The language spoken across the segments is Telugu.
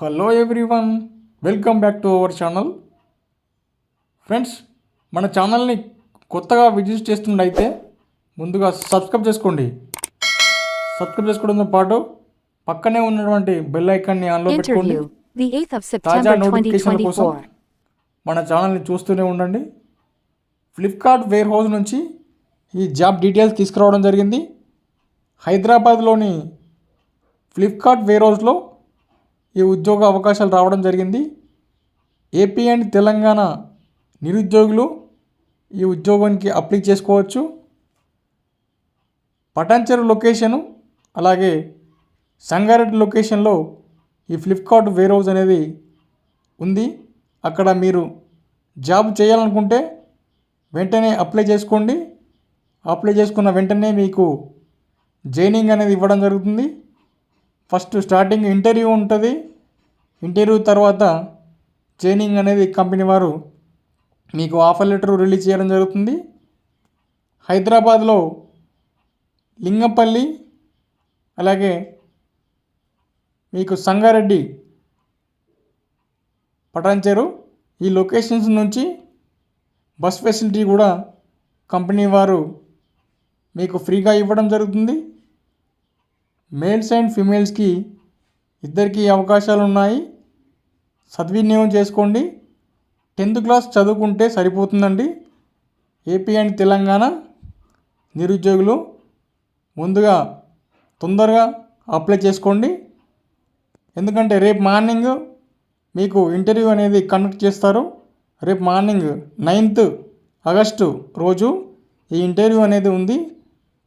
Hello everyone welcome back to our channel friends మన ఛానల్ని కొత్తగా విజిట్ చేస్తున్నట్టయితే ముందుగా సబ్స్క్రైబ్ చేసుకోండి. సబ్స్క్రైబ్ చేసుకోవడంతో పాటు పక్కనే ఉన్నటువంటి బెల్ ఐకాన్ని ఆన్లో పెట్టుకోండి Interview, the 8th of తాజా నోటిఫికేషన్ల కోసం 2024. మన ఛానల్ని చూస్తూనే ఉండండి. ఫ్లిప్కార్ట్ వేర్ హౌస్ నుంచి ఈ జాబ్ డీటెయిల్స్ తీసుకురావడం జరిగింది. హైదరాబాద్లోని ఫ్లిప్కార్ట్ వేర్ హౌస్లో ఈ ఉద్యోగ అవకాశాలు రావడం జరిగింది. ఏపీ అండ్ తెలంగాణ నిరుద్యోగులు ఈ ఉద్యోగానికి అప్లై చేసుకోవచ్చు. పటాన్చెరు లొకేషను అలాగే సంగారెడ్డి లొకేషన్లో ఈ ఫ్లిప్కార్ట్ వేర్ హౌస్ అనేది ఉంది. అక్కడ మీరు జాబ్ చేయాలనుకుంటే వెంటనే అప్లై చేసుకోండి. అప్లై చేసుకున్న వెంటనే మీకు జైనింగ్ అనేది ఇవ్వడం జరుగుతుంది. ఫస్ట్ స్టార్టింగ్ ఇంటర్వ్యూ ఉంటుంది. ఇంటర్వ్యూ తర్వాత ట్రైనింగ్ అనేది కంపెనీ వారు మీకు ఆఫర్ లెటర్ రిలీజ్ చేయడం జరుగుతుంది. హైదరాబాద్లో లింగంపల్లి అలాగే మీకు సంగారెడ్డి పటాన్చెరు ఈ లొకేషన్స్ నుంచి బస్ ఫెసిలిటీ కూడా కంపెనీ వారు మీకు ఫ్రీగా ఇవ్వడం జరుగుతుంది. మేల్స్ అండ్ ఫిమేల్స్కి ఇద్దరికి అవకాశాలు ఉన్నాయి సద్వినియోగం చేసుకోండి. టెన్త్ క్లాస్ చదువుకుంటే సరిపోతుందండి. ఏపీ అండ్ తెలంగాణ నిరుద్యోగులు ముందుగా తొందరగా అప్లై చేసుకోండి. ఎందుకంటే రేపు మార్నింగ్ మీకు ఇంటర్వ్యూ అనేది కండక్ట్ చేస్తారు. రేపు మార్నింగ్ నైన్త్ ఆగస్టు రోజు ఈ ఇంటర్వ్యూ అనేది ఉంది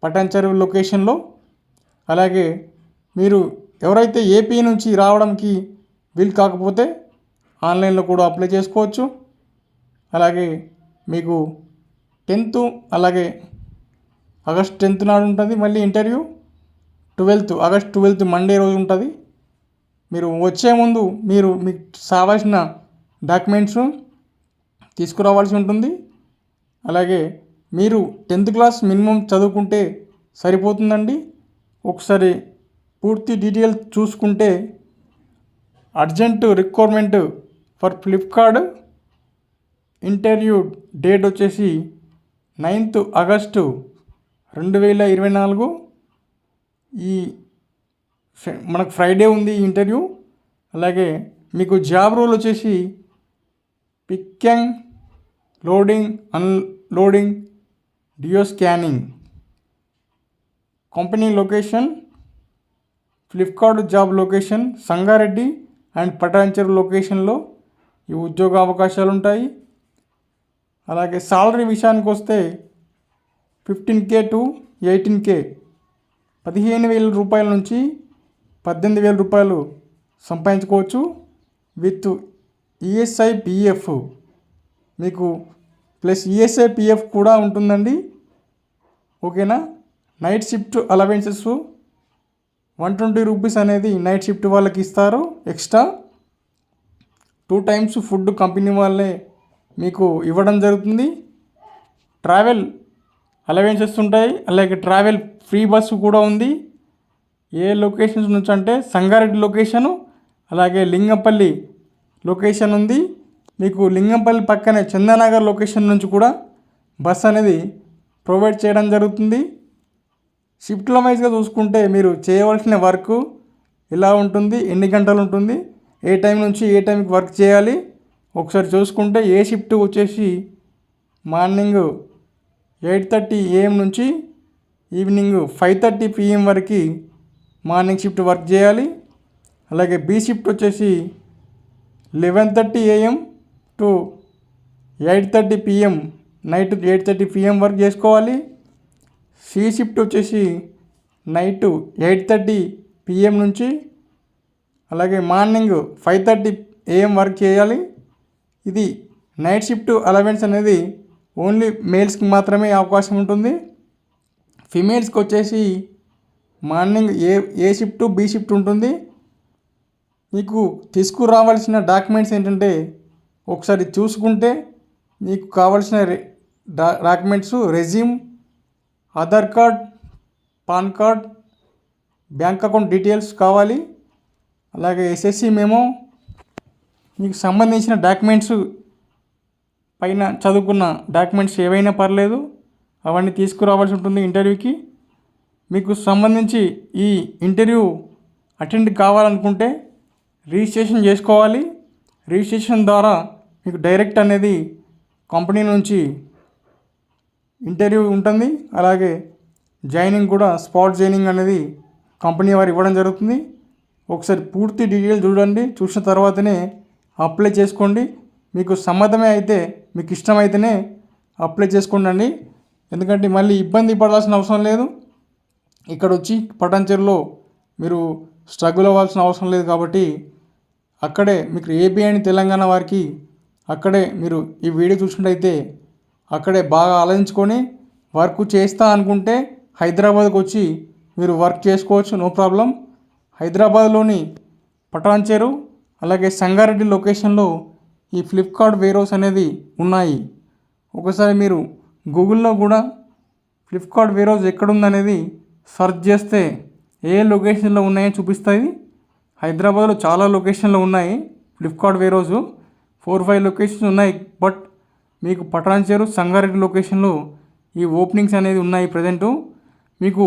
పటాన్చెరు లొకేషన్లో. అలాగే మీరు ఎవరైతే ఏపీ నుంచి రావడానికి వీలు కాకపోతే ఆన్లైన్లో కూడా అప్లై చేసుకోవచ్చు. అలాగే మీకు టెన్త్ అలాగే ఆగస్ట్ టెన్త్ నాడు ఉంటుంది మళ్ళీ interview. Twelfth August twelfth Monday రోజు ఉంటుంది. మీరు వచ్చే ముందు మీరు మీకు కావాల్సిన డాక్యుమెంట్స్ తీసుకురావాల్సి ఉంటుంది. అలాగే మీరు టెన్త్ క్లాస్ మినిమం చదువుకుంటే సరిపోతుందండి. ఒకసారి పూర్తి డీటెయిల్స్ చూసుకుంటే urgent requirement for Flipkart interview date వచ్చేసి నైన్త్ ఆగస్టు రెండు వేల ఇరవై నాలుగు. ఈ మనకు ఫ్రైడే ఉంది ఇంటర్వ్యూ. అలాగే మీకు జాబ్ రోల్ వచ్చేసి picking loading unloading deo scanning. Company location Flipkart job location Sangareddy and Patancheru లొకేషన్లో ఈ ఉద్యోగ అవకాశాలు ఉంటాయి అలాగే సాలరీ విషయానికి వస్తే fifteen K to eighteen K పదిహేను వేల రూపాయల నుంచి పద్దెనిమిది వేల రూపాయలు సంపాదించుకోవచ్చు. విత్ ఈఎస్ఐ పిఎఫ్ మీకు ప్లస్ ఈఎస్ఐ పిఎఫ్ కూడా ఉంటుందండి. ఓకేనా? Night shift allowances one twenty rupees అనేది నైట్ షిఫ్ట్ వాళ్ళకి ఇస్తారు extra. Two times food company వాళ్ళే మీకు ఇవ్వడం జరుగుతుంది. ట్రావెల్ అలవెన్సెస్ ఉంటాయి. అలాగే ట్రావెల్ ఫ్రీ బస్సు కూడా ఉంది. ఏ లొకేషన్స్ నుంచి అంటే సంగారెడ్డి లొకేషను అలాగే లింగంపల్లి లొకేషన్ ఉంది. మీకు లింగంపల్లి పక్కనే చందానగర్ లొకేషన్ నుంచి కూడా బస్ అనేది ప్రొవైడ్ చేయడం జరుగుతుంది. షిఫ్ట్ల వైజ్గా చూసుకుంటే మీరు చేయవలసిన వర్క్ ఎలా ఉంటుంది. ఎన్ని గంటలు ఉంటుంది? ఏ టైం నుంచి ఏ టైంకి వర్క్ చేయాలి? ఒకసారి చూసుకుంటే ఏ షిఫ్ట్ వచ్చేసి మార్నింగ్ ఎయిట్ థర్టీ ఏఎం నుంచి ఈవినింగ్ ఫైవ్ థర్టీ పిఎం వరకు మార్నింగ్ షిఫ్ట్ వర్క్ చేయాలి. అలాగే బి షిఫ్ట్ వచ్చేసి eleven thirty AM to eight thirty PM night eight thirty PM work చేసుకోవాలి. సి షిఫ్ట్ వచ్చేసి నైట్ ఎయిట్ థర్టీ పిఎం నుంచి అలాగే morning five thirty AM work చేయాలి. ఇది నైట్ షిఫ్ట్ అలవెన్స్ అనేది ఓన్లీ మేల్స్కి మాత్రమే అవకాశం ఉంటుంది. ఫిమేల్స్కి వచ్చేసి morning A A shift B shift ఉంటుంది. మీకు తీసుకురావాల్సిన డాక్యుమెంట్స్ ఏంటంటే ఒకసారి చూసుకుంటే మీకు కావాల్సిన documents resume Aadhaar card PAN card bank account details కావాలి. అలాగే ఎస్ఎస్సి మేము మీకు సంబంధించిన డాక్యుమెంట్స్ పైన చదువుకున్న డాక్యుమెంట్స్ ఏవైనా పర్లేదు అవన్నీ తీసుకురావాల్సి ఉంటుంది ఇంటర్వ్యూకి మీకు సంబంధించి ఈ ఇంటర్వ్యూ అటెండ్ కావాలనుకుంటే రిజిస్ట్రేషన్ చేసుకోవాలి. రిజిస్ట్రేషన్ ద్వారా మీకు డైరెక్ట్ అనేది కంపెనీ నుంచి ఇంటర్వ్యూ ఉంటుంది. అలాగే జాయినింగ్ కూడా స్పాట్ జాయినింగ్ అనేది కంపెనీ వారు ఇవ్వడం జరుగుతుంది. ఒకసారి పూర్తి డీటెయిల్ చూడండి. చూసిన తర్వాతనే అప్లై చేసుకోండి. మీకు సమ్మతమే అయితే మీకు ఇష్టమైతేనే అప్లై చేసుకోండి ఎందుకంటే మళ్ళీ ఇబ్బంది పడాల్సిన అవసరం లేదు. ఇక్కడ వచ్చి పటాన్చెరులో మీరు స్ట్రగుల్ అవ్వాల్సిన అవసరం లేదు కాబట్టి అక్కడే మీకు ఏపీ అని తెలంగాణ వారికి అక్కడే మీరు ఈ వీడియో చూసినట్టయితే అక్కడే బాగా ఆలోచించుకొని వర్క్ చేస్తా అనుకుంటే హైదరాబాద్కి వచ్చి మీరు వర్క్ చేసుకోవచ్చు నో ప్రాబ్లం. హైదరాబాద్లోని పటాన్చెరు అలాగే సంగారెడ్డి లొకేషన్లో ఈ ఫ్లిప్కార్ట్ వేరోస్ అనేది ఉన్నాయి. ఒకసారి మీరు గూగుల్లో కూడా ఫ్లిప్కార్ట్ వేరోస్ ఎక్కడుందనేది సర్చ్ చేస్తే ఏ లొకేషన్లో ఉన్నాయో చూపిస్తుంది హైదరాబాద్లో చాలా లొకేషన్లు ఉన్నాయి ఫ్లిప్కార్ట్ వేరోజు ఫోర్ ఫైవ్ లొకేషన్స్ ఉన్నాయి బట్ మీకు పటాన్చేరు సంగారెడ్డి లొకేషన్లో ఈ ఓపెనింగ్స్ అనేది ఉన్నాయి ప్రజెంటు. మీకు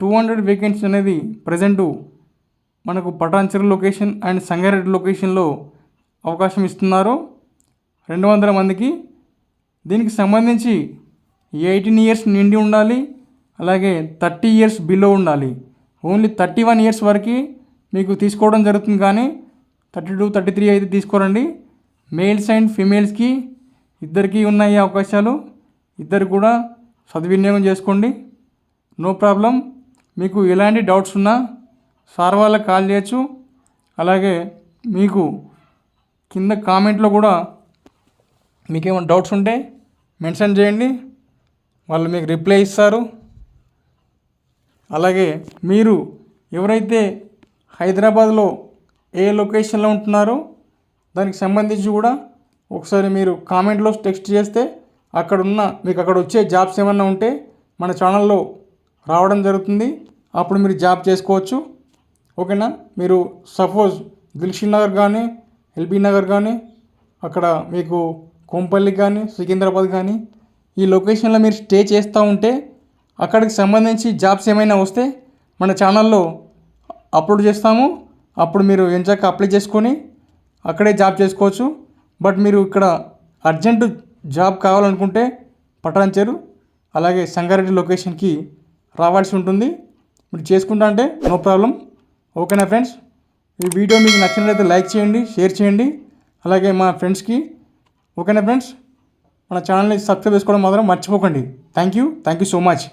టూ హండ్రెడ్ వేకెన్సీ అనేది ప్రజెంటు మనకు పటాన్చెరు లొకేషన్ అండ్ సంగారెడ్డి లొకేషన్లో అవకాశం ఇస్తున్నారు. రెండు వందల మందికి దీనికి సంబంధించి ఎయిటీన్ ఇయర్స్ నిండి ఉండాలి అలాగే థర్టీ ఇయర్స్ బిలో ఉండాలి. ఓన్లీ థర్టీ వన్ ఇయర్స్ వరకు మీకు తీసుకోవడం జరుగుతుంది కానీ థర్టీ టూ థర్టీ త్రీ అయితే తీసుకోరండి. మేల్స్ అండ్ ఫీమేల్స్కి ఇద్దరికి ఉన్నాయి అవకాశాలు. ఇద్దరు కూడా సద్వినియోగం చేసుకోండి. No problem. మీకు ఎలాంటి డౌట్స్ ఉన్నా సార్ వాళ్ళకి కాల్ చేయొచ్చు. అలాగే మీకు కింద కామెంట్లో కూడా మీకు ఏమైనా డౌట్స్ ఉంటే మెన్షన్ చేయండి. వాళ్ళు మీకు రిప్లై ఇస్తారు. అలాగే మీరు ఎవరైతే హైదరాబాద్లో ఏ లొకేషన్లో ఉంటున్నారో దానికి సంబంధించి కూడా ఒకసారి మీరు కామెంట్లో టెక్స్ట్ చేస్తే అక్కడ ఉన్న మీకు అక్కడ వచ్చే జాబ్స్ ఏమన్నా ఉంటే మన ఛానల్లో రావడం జరుగుతుంది. అప్పుడు మీరు జాబ్ చేసుకోవచ్చు. ఓకేనా? మీరు సపోజ్ దిల్షిన్ నగర్ కానీ ఎల్బీ నగర్ కానీ అక్కడ మీకు కొంపల్లి కానీ సికింద్రాబాద్ కానీ ఈ లొకేషన్లో మీరు స్టే చేస్తూ ఉంటే అక్కడికి సంబంధించి జాబ్స్ ఏమైనా వస్తే మన ఛానల్లో అప్లోడ్ చేస్తాము. అప్పుడు మీరు ఎంచాక అప్లై చేసుకొని అక్కడే జాబ్ చేసుకోవచ్చు. బట్ మీరు ఇక్కడ అర్జెంటు జాబ్ కావాలనుకుంటే పటాన్చెరు అలాగే సంగారెడ్డి లొకేషన్కి రావాల్సి ఉంటుంది. మీరు చేసుకుంటా అంటే నో ప్రాబ్లం. ఓకేనా ఫ్రెండ్స్? ఈ వీడియో మీకు నచ్చినట్లయితే లైక్ చేయండి షేర్ చేయండి. అలాగే మా ఫ్రెండ్స్కి ఓకేనా ఫ్రెండ్స్? మన ఛానల్ని సబ్స్క్రైబ్ చేసుకోవడం మాత్రం మర్చిపోకండి. Thank you. Thank you so much.